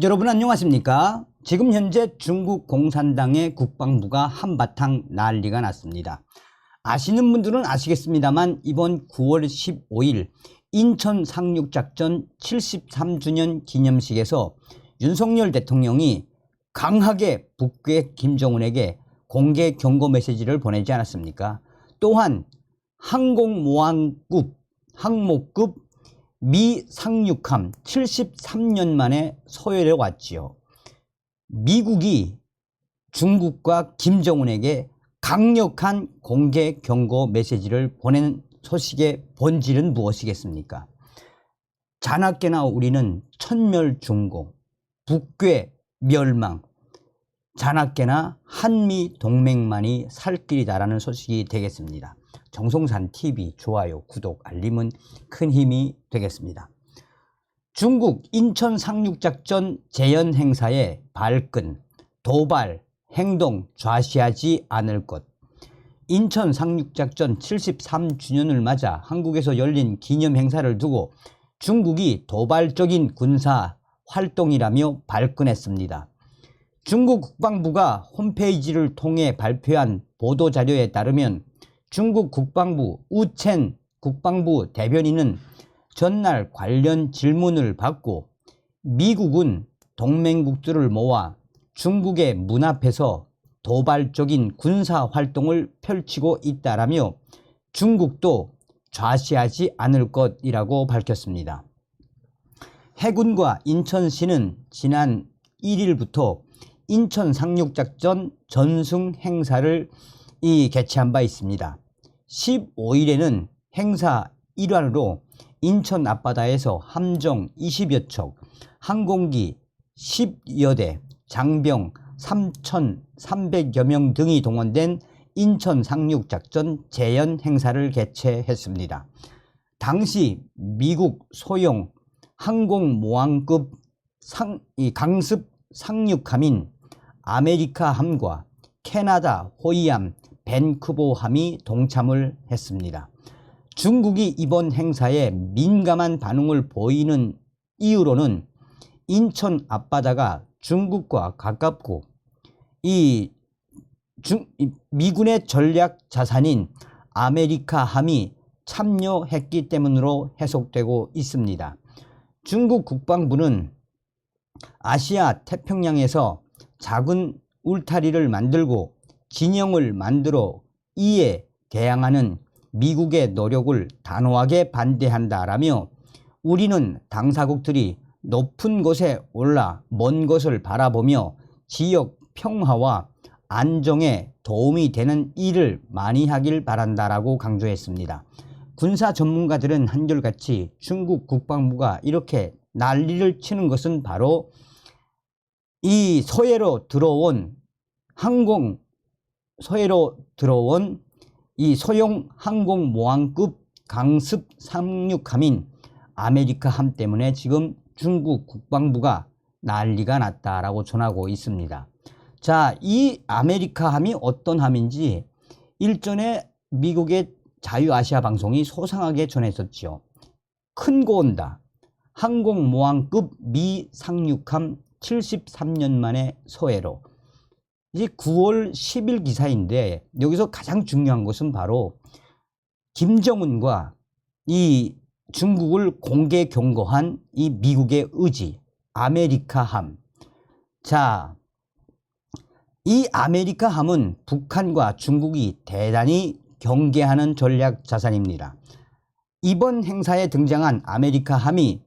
여러분 안녕하십니까? 지금 현재 중국 공산당의 국방부가 한바탕 난리가 났습니다. 아시는 분들은 아시겠습니다만 이번 9월 15일 인천 상륙작전 73주년 기념식에서 윤석열 대통령이 강하게 북괴 김정은에게 공개 경고 메시지를 보내지 않았습니까? 또한 항공모함급, 항모급 미 상륙함 73년 만에 서해에 왔지요. 미국이 중국과 김정은에게 강력한 공개 경고 메시지를 보낸 소식의 본질은 무엇이겠습니까? 자나깨나 우리는 천멸중공, 북괴 멸망, 자나깨나 한미 동맹만이 살 길이다라는 소식이 되겠습니다. 정성산 TV 좋아요, 구독, 알림은 큰 힘이 되겠습니다. 중국 인천 상륙작전 재연 행사에 발끈, 도발, 행동 좌시하지 않을 것. 인천 상륙작전 73주년을 맞아 한국에서 열린 기념 행사를 두고 중국이 도발적인 군사 활동이라며 발끈했습니다. 중국 국방부가 홈페이지를 통해 발표한 보도자료에 따르면 중국 국방부 우첸 국방부 대변인은 전날 관련 질문을 받고 미국은 동맹국들을 모아 중국의 문 앞에서 도발적인 군사 활동을 펼치고 있다라며 중국도 좌시하지 않을 것이라고 밝혔습니다. 해군과 인천시는 지난 1일부터 인천 상륙작전 전승 행사를 이 개최한 바 있습니다. 15일에는 행사 일환으로 인천 앞바다에서 함정 20여 척, 항공기 10여 대, 장병 3,300여 명 등이 동원된 인천 상륙작전 재연 행사를 개최했습니다. 당시 미국 소형 항공모함급 상, 이 강습 상륙함인 아메리카함과 캐나다 호위함 벤크보함이 동참을 했습니다. 중국이 이번 행사에 민감한 반응을 보이는 이유로는 인천 앞바다가 중국과 가깝고 이, 중, 이 미군의 전략 자산인 아메리카함이 참여했기 때문으로 해석되고 있습니다. 중국 국방부는 아시아 태평양에서 작은 울타리를 만들고 진영을 만들어 이에 대항하는 미국의 노력을 단호하게 반대한다라며 우리는 당사국들이 높은 곳에 올라 먼 것을 바라보며 지역 평화와 안정에 도움이 되는 일을 많이 하길 바란다라고 강조했습니다. 군사 전문가들은 한결같이 중국 국방부가 이렇게 난리를 치는 것은 바로 이 서해로 들어온 항공 서해로 들어온 이 소형 항공모함급 강습 상륙함인 아메리카함 때문에 지금 중국 국방부가 난리가 났다라고 전하고 있습니다. 자, 이 아메리카함이 어떤 함인지 일전에 미국의 자유아시아 방송이 소상하게 전했었지요. 큰 거 온다. 항공모함급 미 상륙함 73년 만에 서해로. 이제 9월 10일 기사인데 여기서 가장 중요한 것은 바로 김정은과 이 중국을 공개 경고한 이 미국의 의지, 아메리카함. 자, 이 아메리카함은 북한과 중국이 대단히 경계하는 전략 자산입니다. 이번 행사에 등장한 아메리카함이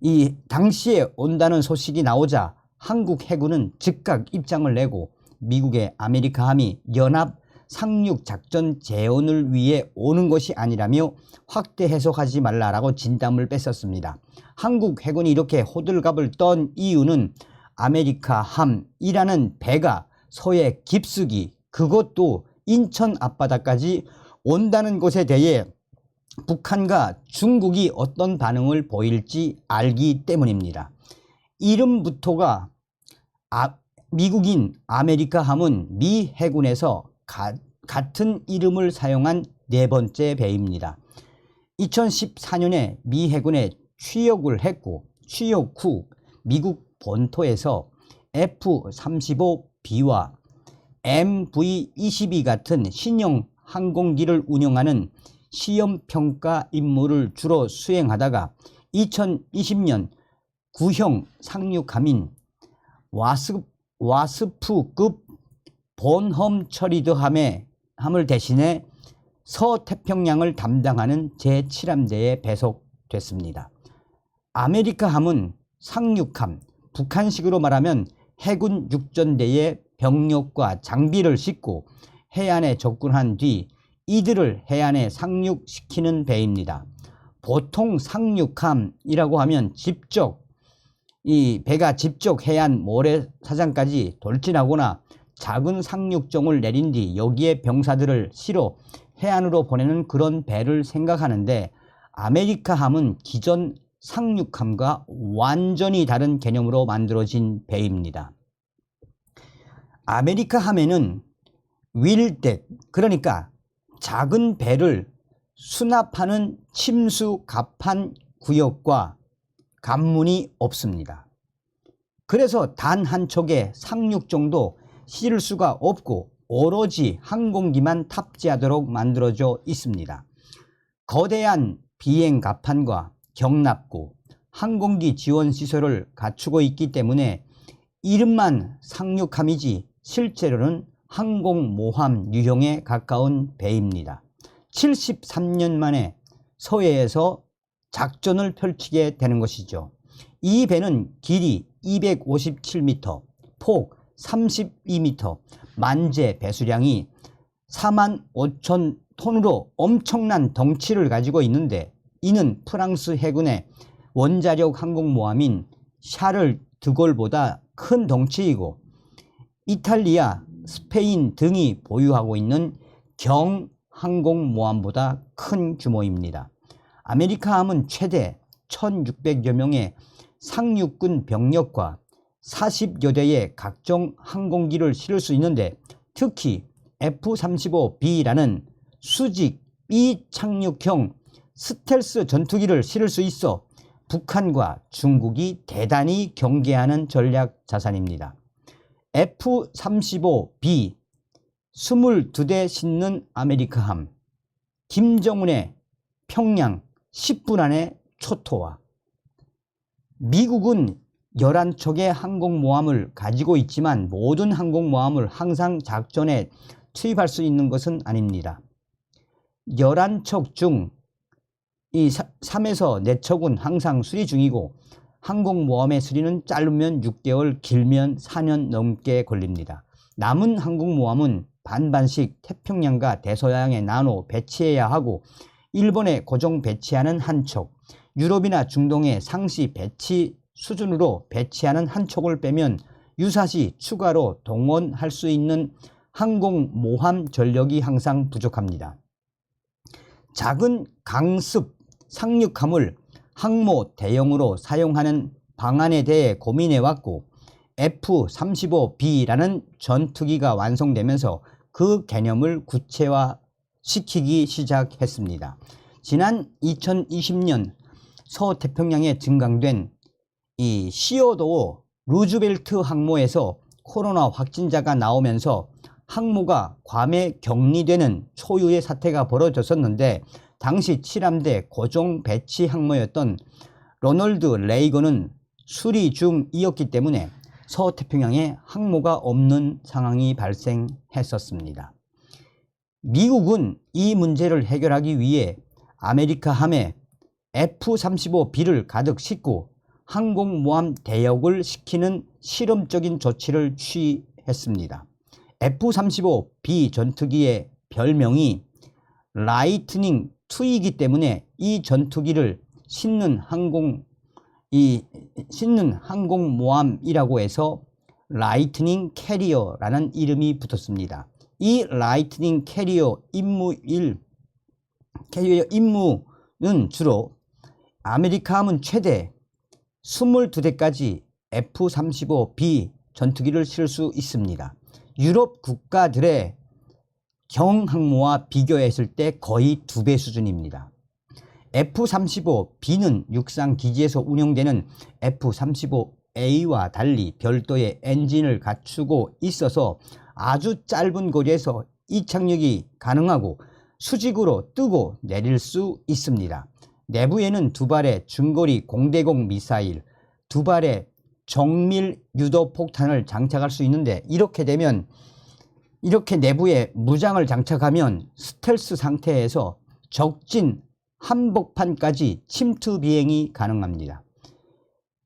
이 당시에 온다는 소식이 나오자 한국 해군은 즉각 입장을 내고 미국의 아메리카 함이 연합 상륙 작전 재원을 위해 오는 것이 아니라며 확대 해석하지 말라라고 진담을 뺐었습니다. 한국 해군이 이렇게 호들갑을 떤 이유는 아메리카 함이라는 배가 서해 깊숙이 그것도 인천 앞바다까지 온다는 것에 대해 북한과 중국이 어떤 반응을 보일지 알기 때문입니다. 이름부터가 아, 미국인 아메리카 함은 미 해군에서 가, 같은 이름을 사용한 네 번째 배입니다. 2014년에 미 해군에 취역을 했고 취역 후 미국 본토에서 F-35B와 MV-22 같은 신형 항공기를 운영하는 시험평가 임무를 주로 수행하다가 2020년 구형 상륙함인 와스, 와스프급 본험 처리드함에 함을 대신해 서태평양을 담당하는 제7함대에 배속됐습니다. 아메리카함은 상륙함, 북한식으로 말하면 해군 육전대의 병력과 장비를 싣고 해안에 접근한 뒤 이들을 해안에 상륙시키는 배입니다. 보통 상륙함이라고 하면 직접 이 배가 직접 해안 모래사장까지 돌진하거나 작은 상륙종을 내린 뒤 여기에 병사들을 실어 해안으로 보내는 그런 배를 생각하는데 아메리카함은 기존 상륙함과 완전히 다른 개념으로 만들어진 배입니다. 아메리카함에는 윌덱 그러니까 작은 배를 수납하는 침수 갑판 구역과 관문이 없습니다. 그래서 단 한 척의 상륙 정도 실을 수가 없고 오로지 항공기만 탑재하도록 만들어져 있습니다. 거대한 비행 갑판과 경납고 항공기 지원 시설을 갖추고 있기 때문에 이름만 상륙함이지 실제로는 항공모함 유형에 가까운 배입니다. 73년 만에 서해에서 작전을 펼치게 되는 것이죠. 이 배는 길이 257m, 폭 32m, 만재 배수량이 4만 5천 톤으로 엄청난 덩치를 가지고 있는데 이는 프랑스 해군의 원자력 항공모함인 샤를 드골보다 큰 덩치이고 이탈리아, 스페인 등이 보유하고 있는 경 항공모함보다 큰 규모입니다. 아메리카함은 최대 1600여 명의 상륙군 병력과 40여 대의 각종 항공기를 실을 수 있는데 특히 F-35B라는 수직 비착륙형 스텔스 전투기를 실을 수 있어 북한과 중국이 대단히 경계하는 전략 자산입니다. F-35B 22대 싣는 아메리카함 김정은의 평양 10분 안에 초토화 미국은 11척의 항공모함을 가지고 있지만 모든 항공모함을 항상 작전에 투입할 수 있는 것은 아닙니다. 11척 중 이 3에서 4척은 항상 수리 중이고 항공모함의 수리는 짧으면 6개월, 길면 4년 넘게 걸립니다. 남은 항공모함은 반반씩 태평양과 대서양에 나눠 배치해야 하고 일본에 고정 배치하는 한 척, 유럽이나 중동에 상시 배치 수준으로 배치하는 한 척을 빼면 유사시 추가로 동원할 수 있는 항공 모함 전력이 항상 부족합니다. 작은 강습 상륙함을 항모 대형으로 사용하는 방안에 대해 고민해 왔고 F-35B라는 전투기가 완성되면서 그 개념을 구체화 시키기 시작했습니다. 지난 2020년 서태평양에 증강된 이 시어도 루즈벨트 항모에서 코로나 확진자가 나오면서 항모가 괌에 격리되는 초유의 사태가 벌어졌었는데 당시 7함대 고종 배치 항모였던 로널드 레이건은 수리 중이었기 때문에 서태평양에 항모가 없는 상황이 발생했었습니다. 미국은 이 문제를 해결하기 위해 아메리카 함에 F-35B를 가득 싣고 항공모함 대역을 시키는 실험적인 조치를 취했습니다. F-35B 전투기의 별명이 라이트닝 2이기 때문에 이 전투기를 싣는 항공 이 싣는 항공모함이라고 해서 라이트닝 캐리어라는 이름이 붙었습니다. 이 라이트닝 캐리어 임무 1 캐리어 임무는 주로 아메리카 함은 최대 22대까지 F-35B 전투기를 실을 수 있습니다. 유럽 국가들의 경항모와 비교했을 때 거의 두 배 수준입니다. F-35B는 육상 기지에서 운영되는 F-35 A와 달리 별도의 엔진을 갖추고 있어서 아주 짧은 거리에서 이착륙이 가능하고 수직으로 뜨고 내릴 수 있습니다. 내부에는 두 발의 중거리 공대공 미사일, 두 발의 정밀 유도 폭탄을 장착할 수 있는데 이렇게 되면 이렇게 내부에 무장을 장착하면 스텔스 상태에서 적진 한복판까지 침투 비행이 가능합니다.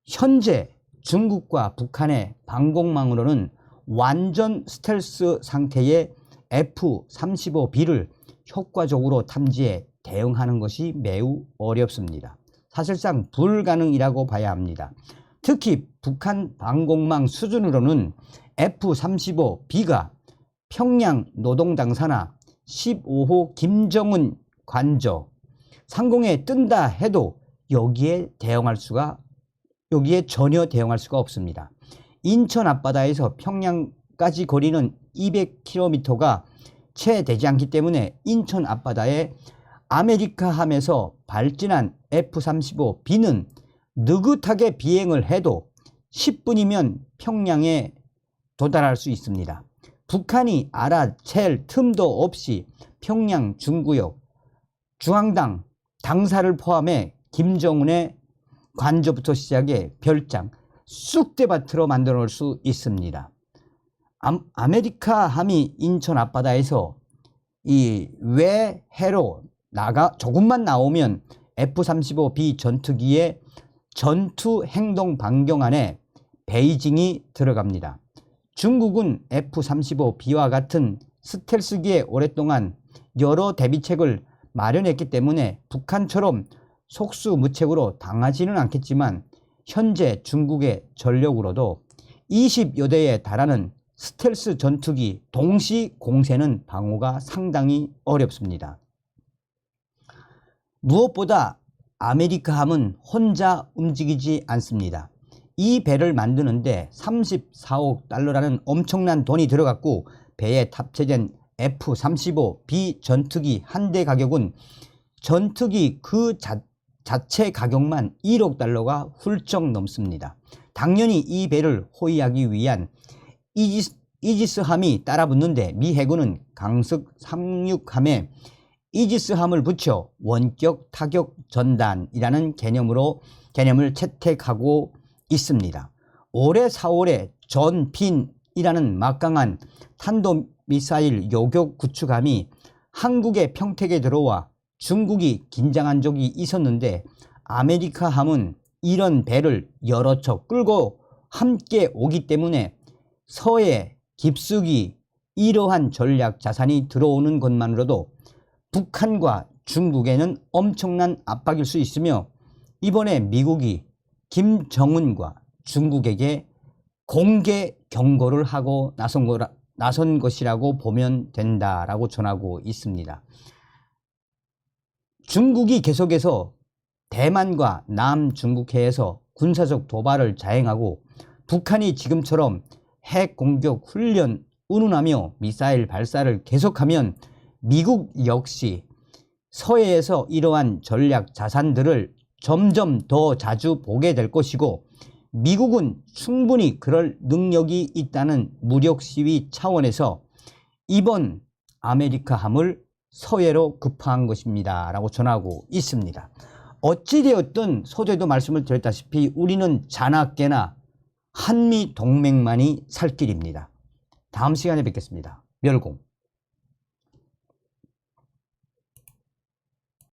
현재 중국과 북한의 방공망으로는 완전 스텔스 상태의 F-35B를 효과적으로 탐지해 대응하는 것이 매우 어렵습니다. 사실상 불가능이라고 봐야 합니다. 특히 북한 방공망 수준으로는 F-35B가 평양 노동당사나 15호 김정은 관저 상공에 뜬다 해도 여기에 대응할 수가 여기에 전혀 대응할 수가 없습니다. 인천 앞바다에서 평양까지 거리는 200km가 채 되지 않기 때문에 인천 앞바다에 아메리카함에서 발진한 F-35B는 느긋하게 비행을 해도 10분이면 평양에 도달할 수 있습니다. 북한이 알아챌 틈도 없이 평양 중구역 중앙당 당사를 포함해 김정은의 관저부터 시작해 별장 쑥대밭으로 만들어 놓을 수 있습니다. 아, 메리카 함이 인천 앞바다에서 이 외해로 나가 조금만 나오면 F-35B 전투기의 전투 행동 반경 안에 베이징이 들어갑니다. 중국은 F-35B와 같은 스텔스기에 오랫동안 여러 대비책을 마련했기 때문에 북한처럼 속수무책으로 당하지는 않겠지만 현재 중국의 전력으로도 20여 대에 달하는 스텔스 전투기 동시 공세는 방어가 상당히 어렵습니다. 무엇보다 아메리카함은 혼자 움직이지 않습니다. 이 배를 만드는데 34억 달러라는 엄청난 돈이 들어갔고 배에 탑재된 F-35B 전투기 한 대 가격은 전투기 그 자, 자체 가격만 1억 달러가 훌쩍 넘습니다. 당연히 이 배를 호위하기 위한 이지스, 이지스함이 따라붙는데 미 해군은 강습 36함에 이지스함을 붙여 원격 타격 전단이라는 개념으로 개념을 채택하고 있습니다. 올해 4월에 전빈이라는 막강한 탄도미사일 요격 구축함이 한국의 평택에 들어와 중국이 긴장한 적이 있었는데 아메리카 함은 이런 배를 여러 척 끌고 함께 오기 때문에 서해 깊숙이 이러한 전략 자산이 들어오는 것만으로도 북한과 중국에는 엄청난 압박일 수 있으며 이번에 미국이 김정은과 중국에게 공개 경고를 하고 나선, 거라, 나선 것이라고 보면 된다라고 전하고 있습니다. 중국이 계속해서 대만과 남중국해에서 군사적 도발을 자행하고 북한이 지금처럼 핵 공격 훈련 운운하며 미사일 발사를 계속하면 미국 역시 서해에서 이러한 전략 자산들을 점점 더 자주 보게 될 것이고 미국은 충분히 그럴 능력이 있다는 무력 시위 차원에서 이번 아메리카함을 서해로 급파한 것입니다. 라고 전하고 있습니다. 어찌되었든 소재도 말씀을 드렸다시피 우리는 자나깨나 한미 동맹만이 살 길입니다. 다음 시간에 뵙겠습니다. 멸공.